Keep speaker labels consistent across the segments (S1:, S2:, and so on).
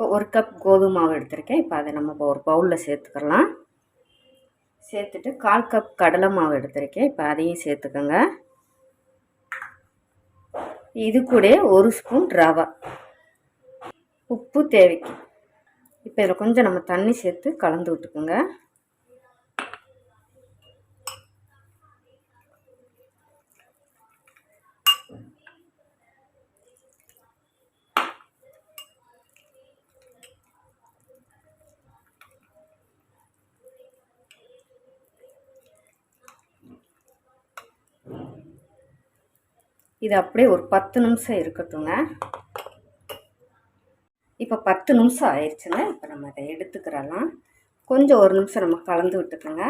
S1: இப்போ ஒரு கப் கோதுமை மாவு எடுத்திருக்கேன். இப்போ அதை நம்ம இப்போ ஒரு பவுலில் சேர்த்துக்கலாம். சேர்த்துட்டு கால் கப் கடலை மாவு எடுத்திருக்கேன். இப்போ அதையும் சேர்த்துக்கோங்க. இது கூட ஒரு ஸ்பூன் ரவை. உப்பு தேவைக்கு. இப்போ இதில் கொஞ்சம் நம்ம தண்ணி சேர்த்து கலந்து விட்டுக்கோங்க. இது அப்படியே ஒரு பத்து நிமிஷம் இருக்கட்டுங்க இப்போ பத்து நிமிஷம் ஆயிடுச்சுங்க. இப்போ நம்ம அதை எடுத்துக்கிறலாம். கொஞ்சம் ஒரு நிமிஷம் நம்ம கலந்து விட்டுக்கோங்க.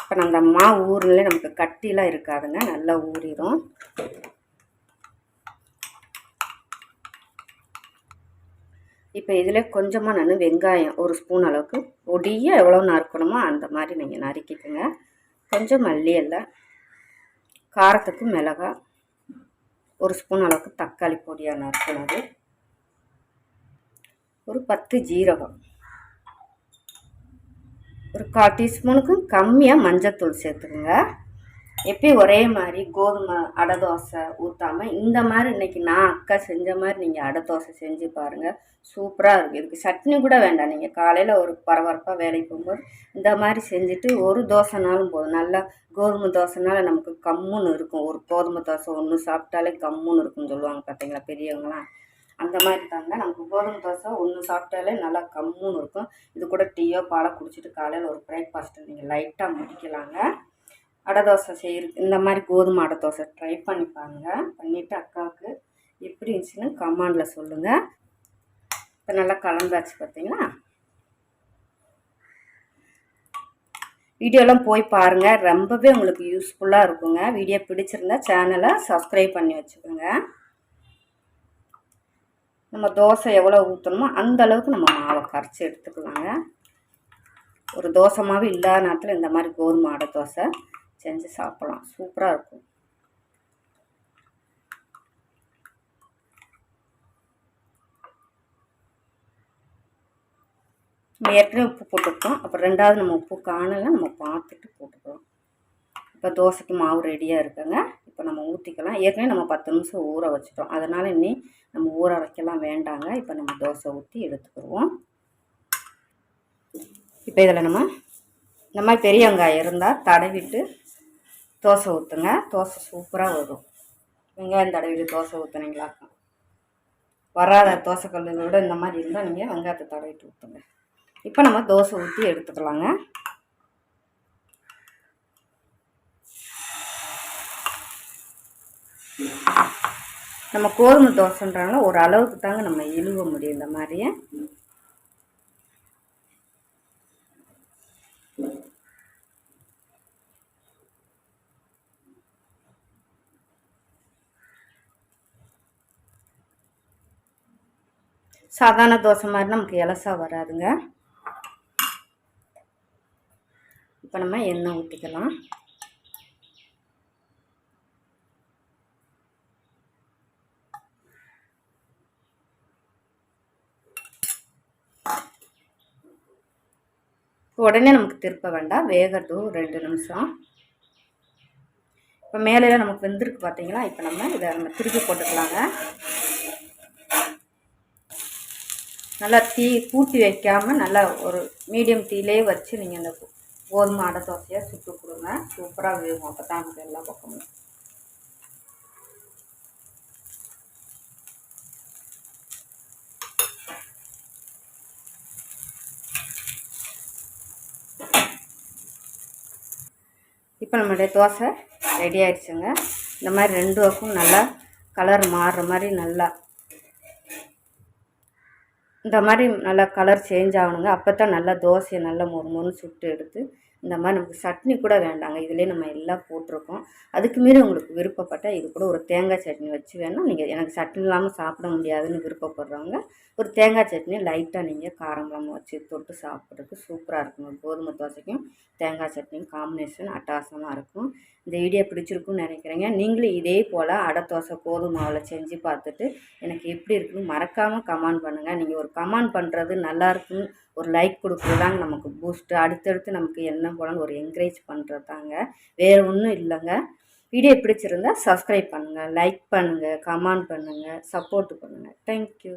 S1: இப்போ நம்ம மாவு ஊர்லேயே நமக்கு கட்டிலாம் இருக்காதுங்க. நல்லா ஊறிடும் இப்போ இதில் கொஞ்சமாக நான் வெங்காயம் ஒரு ஸ்பூன் அளவுக்கு பொடியாக எவ்வளோ நறுக்கணுமோ அந்த மாதிரி நீங்கள் நறுக்கிக்கோங்க. கொஞ்சம் மல்லி எல்லாம் காரத்துக்கு மிளகாய் ஒரு ஸ்பூன் அளவுக்கு தக்காளி பொடியாக நறுக்கினது ஒரு பத்து ஜீரகம் ஒரு கால் டீஸ்பூனுக்கும் கம்மியாக மஞ்சத்தூள் சேர்த்துக்குங்க. எப்பயும் ஒரே மாதிரி கோதுமை அடை தோசை ஊற்றாமல் இந்த மாதிரி இன்றைக்கி நான் அக்கா செஞ்ச மாதிரி நீங்கள் அடை தோசை செஞ்சு பாருங்கள் சூப்பராக இருக்குது இதுக்கு சட்னி கூட வேண்டாம். நீங்கள் காலையில் ஒரு பரபரப்பாக வேலைக்கு போகும்போது இந்த மாதிரி செஞ்சுட்டு ஒரு தோசைனாலும் போதும். நல்லா கோதுமை தோசைனால நமக்கு கம்முன்னு இருக்கும். ஒரு கோதுமை தோசை ஒன்று சாப்பிட்டாலே கம்முன்னு இருக்கும்னு சொல்லுவாங்க பார்த்தீங்களா பெரியவங்களாம் அந்த மாதிரி தாங்க நமக்கு கோதுமை தோசை ஒன்று சாப்பிட்டாலே நல்லா கம்முன்னு இருக்கும். இது கூட டீயோ பாலை குடிச்சிட்டு காலையில் ஒரு பிரேக்ஃபாஸ்ட்டு நீங்கள் லைட்டாக முடிக்கலாங்க. அடை தோசை செய்கிற இந்த மாதிரி கோதுமை அடை தோசை ட்ரை பண்ணி பாருங்கள் பண்ணிவிட்டு அக்காவுக்கு எப்படி இருந்துச்சுன்னு கமாண்டில் சொல்லுங்கள் இப்போ நல்லா கலந்தாச்சு பார்த்தீங்களா வீடியோலாம் போய் பாருங்கள் ரொம்பவே உங்களுக்கு யூஸ்ஃபுல்லாக இருக்குங்க. வீடியோ பிடிச்சிருந்தா சேனலை சப்ஸ்கிரைப் பண்ணி வச்சுக்கோங்க. நம்ம தோசை எவ்வளோ ஊற்றணுமோ அந்த அளவுக்கு நம்ம மாவை கரைச்சி எடுத்துக்கலாங்க. ஒரு தோசை மாவு இல்லாத நேரத்தில் இந்த மாதிரி கோதுமை அடை தோசை செஞ்சு சாப்பிட்லாம். சூப்பராக இருக்கும். நம்ம ஏற்கனவே உப்பு போட்டுருக்கோம். அப்புறம் ரெண்டாவது நம்ம உப்பு காணலை நம்ம பார்த்துட்டு போட்டுக்கிறோம் இப்போ தோசைக்கு மாவு ரெடியாக இருக்குங்க. இப்போ நம்ம ஊற்றிக்கலாம் ஏற்கனவே நம்ம பத்து நிமிஷம் ஊற வச்சுட்டோம். அதனால் இனி நம்ம ஊற வைக்கலாம் வேண்டாங்க. இப்போ நம்ம தோசை ஊற்றி எடுத்துக்கிடுவோம். இப்போ இதில் நம்ம இந்த மாதிரி பெரிய வெங்காயம் இருந்தால் தடவிட்டு தோசை ஊற்றுங்க தோசை சூப்பராக வரும் வெங்காயம் தடவிட்டு தோசை ஊற்றுனீங்களாக்கும் வராத தோசை விட இந்த மாதிரி இருந்தால் நீங்கள் வெங்காயத்தை தடவிட்டு ஊற்றுங்க இப்போ நம்ம தோசை ஊற்றி எடுத்துக்கலாங்க. நம்ம கோதுமை தோசைன்றாங்கன்னா ஒரு அளவுக்கு தாங்க நம்ம இழுவ முடியும் இந்த மாதிரியே. சாதாரண தோசை மாதிரி நமக்கு இலசாக வராதுங்க. இப்போ நம்ம எண்ணெய் ஊற்றிக்கலாம் உடனே நமக்கு திருப்ப வேண்டாம். வேகட்டும். ரெண்டு நிமிஷம். இப்போ மேலே நமக்கு வெந்திருக்கு பார்த்தீங்களா இப்போ நம்ம இதை நம்ம திருப்பி போட்டுக்கலாங்க. நல்லா தீ கூட்டி வைக்காமல் நல்லா ஒரு மீடியம் தீலே வச்சு நீங்கள் அந்த கோதுமை அடை தோசையாக சுட்டு கொடுங்க. சூப்பராக வேகும். அப்போ தான் நமக்கு எல்லா பக்கமும். இப்போ நம்மளுடைய தோசை ரெடி ஆயிடுச்சுங்க. இந்த மாதிரி ரெண்டு பக்கம் நல்லா கலர் மாறுற மாதிரி நல்லா இந்த மாதிரி நல்லா கலர் சேஞ்ச் ஆகணுங்க. அப்போ தான் நல்லா தோசையை நல்லா மொறு மொறுன்னு சுட்டு எடுத்து இந்த மாதிரி நமக்கு சட்னி கூட வேண்டாங்க. இதிலே நம்ம எல்லாம் போட்டிருக்கோம். அதுக்கு மீறி உங்களுக்கு விருப்பப்பட்டால் இது கூட ஒரு தேங்காய் சட்னி வச்சு வேணால் நீங்கள் எனக்கு சட்னி இல்லாமல் சாப்பிட முடியாதுன்னு விருப்பப்படுறவங்க ஒரு தேங்காய் சட்னி லைட்டாக நீங்கள் காரம் இல்லாமல் வச்சு தொட்டு சாப்பிட்றதுக்கு சூப்பராக இருக்கும் கோதுமை தோசைக்கும் தேங்காய் சட்னியும் காம்பினேஷன் அட்டாசமாக இருக்கும். இந்த வீடியோ பிடிச்சிருக்குன்னு நினைக்கிறேங்க. நீங்களும் இதே போல் அடை தோசை கோதுமாவில் செஞ்சு பார்த்துட்டு எனக்கு எப்படி இருக்குன்னு மறக்காமல் கமெண்ட் பண்ணுங்கள் நீங்கள் ஒரு கமெண்ட் பண்ணுறது நல்லாயிருக்குன்னு ஒரு லைக் கொடுக்குறதாங்க நமக்கு பூஸ்ட்டு அடுத்தடுத்து நமக்கு என்ன போனாலும் ஒரு என்கரேஜ் பண்ணுறது தாங்க வேறு ஒன்றும் இல்லைங்க. வீடியோ பிடிச்சிருந்தா சப்ஸ்கிரைப் பண்ணுங்கள் லைக் பண்ணுங்கள் கமெண்ட் பண்ணுங்கள் சப்போர்ட் பண்ணுங்கள் தேங்க்யூ